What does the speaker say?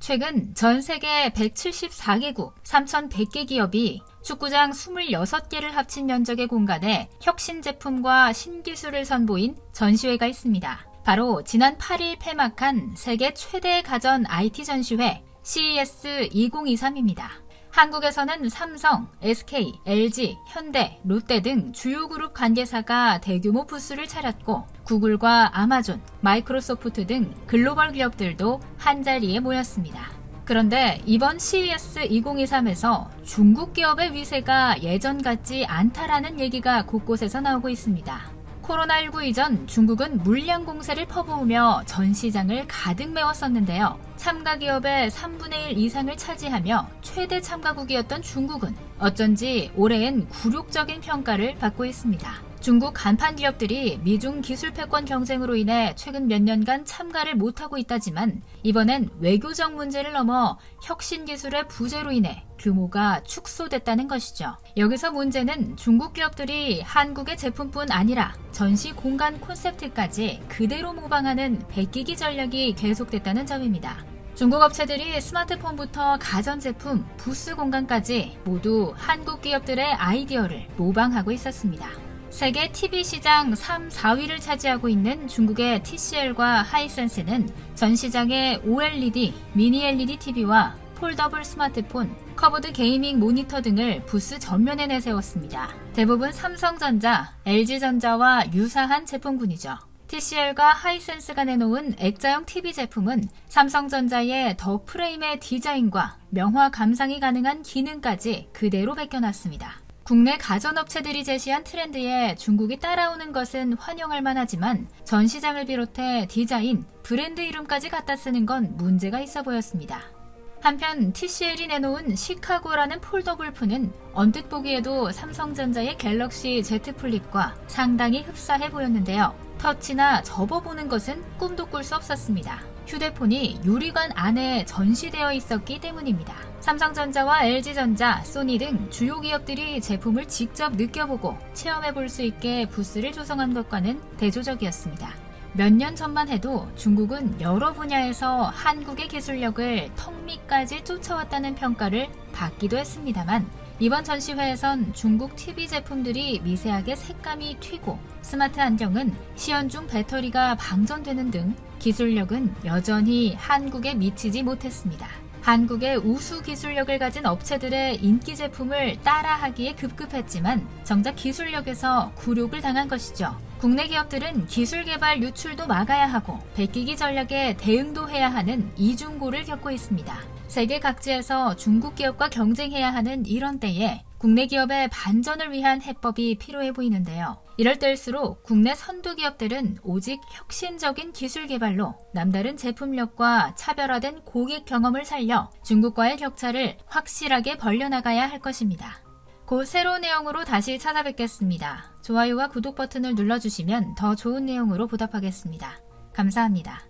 최근 전 세계 174개국 3,100개 기업이 축구장 26개를 합친 면적의 공간에 혁신 제품과 신기술을 선보인 전시회가 있습니다. 바로 지난 8일 폐막한 세계 최대 가전 IT 전시회 CES 2023입니다. 한국에서는 삼성, SK, LG, 현대, 롯데 등 주요 그룹 관계사가 대규모 부스를 차렸고 구글과 아마존, 마이크로소프트 등 글로벌 기업들도 한자리에 모였습니다. 그런데 이번 CES 2023에서 중국 기업의 위세가 예전 같지 않다라는 얘기가 곳곳에서 나오고 있습니다. 코로나19 이전 중국은 물량 공세를 퍼부으며 전 시장을 가득 메웠었는데요. 참가 기업의 3분의 1 이상을 차지하며 최대 참가국이었던 중국은 어쩐지 올해엔 굴욕적인 평가를 받고 있습니다. 중국 간판 기업들이 미중 기술 패권 경쟁으로 인해 최근 몇 년간 참가를 못하고 있다지만 이번엔 외교적 문제를 넘어 혁신 기술의 부재로 인해 규모가 축소됐다는 것이죠. 여기서 문제는 중국 기업들이 한국의 제품뿐 아니라 전시 공간 콘셉트까지 그대로 모방하는 베끼기 전략이 계속됐다는 점입니다. 중국 업체들이 스마트폰부터 가전제품, 부스 공간까지 모두 한국 기업들의 아이디어를 모방하고 있었습니다. 세계 TV 시장 3, 4위를 차지하고 있는 중국의 TCL과 하이센스는 전 시장의 OLED, 미니 LED TV와 폴더블 스마트폰, 커브드 게이밍 모니터 등을 부스 전면에 내세웠습니다. 대부분 삼성전자, LG전자와 유사한 제품군이죠. TCL과 하이센스가 내놓은 액자형 TV 제품은 삼성전자의 더 프레임의 디자인과 명화 감상이 가능한 기능까지 그대로 베껴놨습니다. 국내 가전업체들이 제시한 트렌드에 중국이 따라오는 것은 환영할 만하지만 전 시장을 비롯해 디자인, 브랜드 이름까지 갖다 쓰는 건 문제가 있어 보였습니다. 한편 TCL이 내놓은 시카고라는 폴더블 폰은 언뜻 보기에도 삼성전자의 갤럭시 Z 플립과 상당히 흡사해 보였는데요. 터치나 접어보는 것은 꿈도 꿀 수 없었습니다. 휴대폰이 유리관 안에 전시되어 있었기 때문입니다. 삼성전자와 LG전자, 소니 등 주요 기업들이 제품을 직접 느껴보고 체험해 볼 수 있게 부스를 조성한 것과는 대조적이었습니다. 몇 년 전만 해도 중국은 여러 분야에서 한국의 기술력을 턱 밑까지 쫓아왔다는 평가를 받기도 했습니다만 이번 전시회에선 중국 TV 제품들이 미세하게 색감이 튀고 스마트 안경은 시연 중 배터리가 방전되는 등 기술력은 여전히 한국에 미치지 못했습니다. 한국의 우수 기술력을 가진 업체들의 인기 제품을 따라하기에 급급했지만 정작 기술력에서 굴욕을 당한 것이죠. 국내 기업들은 기술 개발 유출도 막아야 하고 베끼기 전략에 대응도 해야 하는 이중고를 겪고 있습니다. 세계 각지에서 중국 기업과 경쟁해야 하는 이런 때에 국내 기업의 반전을 위한 해법이 필요해 보이는데요. 이럴 때일수록 국내 선두 기업들은 오직 혁신적인 기술 개발로 남다른 제품력과 차별화된 고객 경험을 살려 중국과의 격차를 확실하게 벌려나가야 할 것입니다. 곧 새로운 내용으로 다시 찾아뵙겠습니다. 좋아요와 구독 버튼을 눌러주시면 더 좋은 내용으로 보답하겠습니다. 감사합니다.